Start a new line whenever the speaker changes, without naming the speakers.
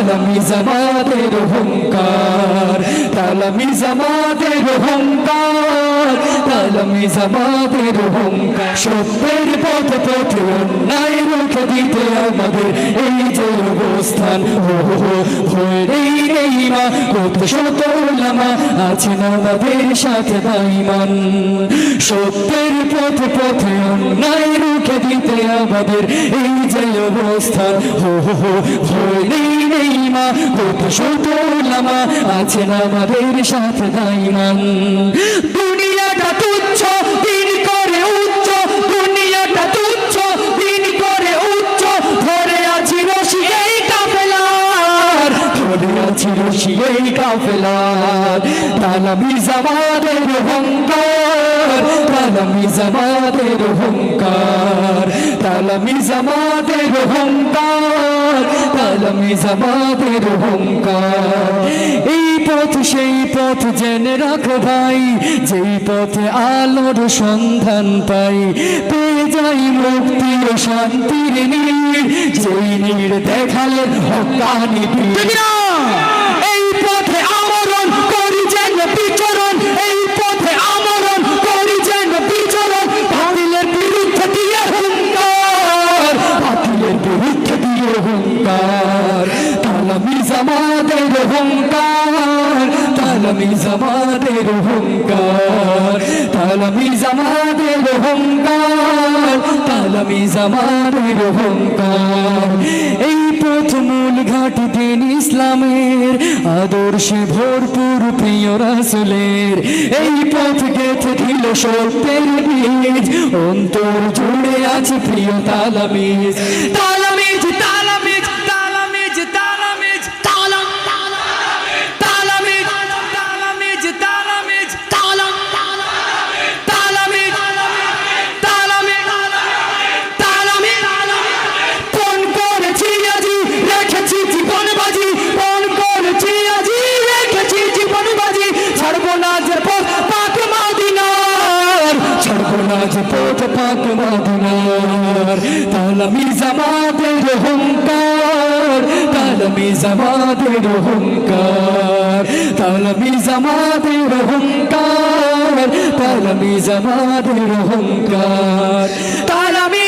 তালামি জামাদের অহংকার তালামি জামাদের অহংকার তালামি জামাদের অহংকার সত্যের পথ পথে অন্যায় রুখে দিতে আমাদের এই যে অবস্থান হো হো কত শত ওলামা আছেন আমাদের সাথে দাইমান। সত্যের পথে পথে অন্যায় রুখে দিতে আমাদের এই যে অবস্থান হো হো ভয় নেই মা কত শত ওলামা আছেন আমাদের সাথে দাইমান দুনিয়াটা তুচ্ছ, দিন করে উচ্চ। দুনিয়াটা তুচ্ছ, দিন করে উচ্চ। ধরে আছি রশি এই কাফেলার, ধরে আছি রশি এই কাফেলার। তালামি জামাদের অহংকার তালামি জামাদের অহংকার তালামি জামাদের অহংকার। তালামি জবাবের অহংকার এই পথ সেই পথ জেনে রাখো ভাই, যেই পথে আলোর সন্ধান পাই, পেয়ে যাই মুক্তি ও শান্তির নীড়, যেই নীড় দেখালে হকানি জামাদের হুঙ্কার, তালামি জামাদের হুঙ্কার, তালামি জামাদের হুঙ্কার হুঙ্কার। এই ঘাটি ইসলামের আদর্শে ভরপুর প্রিয় রাসুলের। এই পথ গেথে দিল সত্যের বীজ, অন্তর জুড়ে আছে প্রিয় তালামিজ। তালামিজ যে পথ পাক মাদিনার তালামি জামাতের হুঙ্কার তালামি জামাতের হুঙ্কার তালামি জামাতের হুঙ্কার তালামি জামাতের অহংকার তালামি